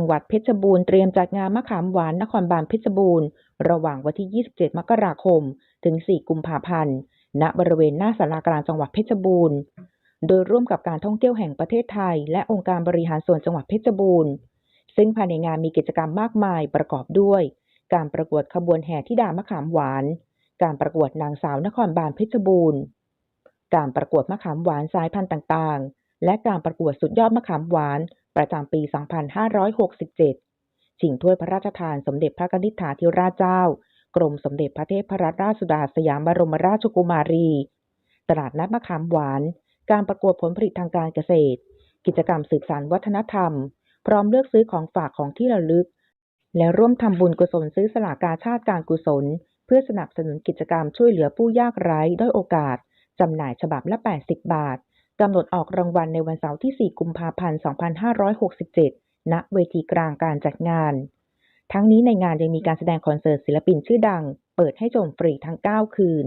งหวัดเพชรบูรณ์เตรียมจัดงานมะขามหวานนครบาลเพชรบูรณ์ ระหว่างวันที่ 27 มกราคม ถึง 4 กุมภาพันธ์ ณ บริเวณหน้าศาลากลางจังหวัดเพชรบูรณ์ โดยร่วมกับการท่องเที่ยวแห่งประเทศไทย และองค์การบริหารส่วนจังหวัดเพชรบูรณ์ ซึ่งภายในงานมีกิจกรรมมากมายประกอบด้วย การประกวดขบวนแห่ธิดามะขามหวาน การประกวดนางสาวนครบาลเพชรบูรณ์ การประกวดมะขามหวานสายพันธุ์ต่างๆ และการประกวดสุดยอดมะขามหวาน ประจำปี 2567 ชิงถ้วยพระราชทานสมเด็จพระนิษฐาธิราชเจ้า กรมสมเด็จพระเทพรัตนราชสุดาสยามบรมราชกุมารี ตลาดนัดมะขามหวาน การประกวดผลผลิตทางการเกษตร กิจกรรมสืบสานวัฒนธรรม พร้อมเลือกซื้อของฝากของที่ระลึก และร่วมทำบุญกุศลซื้อสลากกาชาติการกุศล เพื่อสนับสนุนกิจกรรมช่วยเหลือผู้ยากไร้ด้อยโอกาสจำหน่ายฉบับละ 80 บาท กำหนดออกรางวัลในวันเสาร์ที่ 4 กุมภาพันธ์ 2567 ณ เวทีกลางการจัดงาน ทั้งนี้ในงานยังมีการแสดงคอนเสิร์ตศิลปินชื่อดัง เปิดให้ชมฟรีทั้ง 9 คืน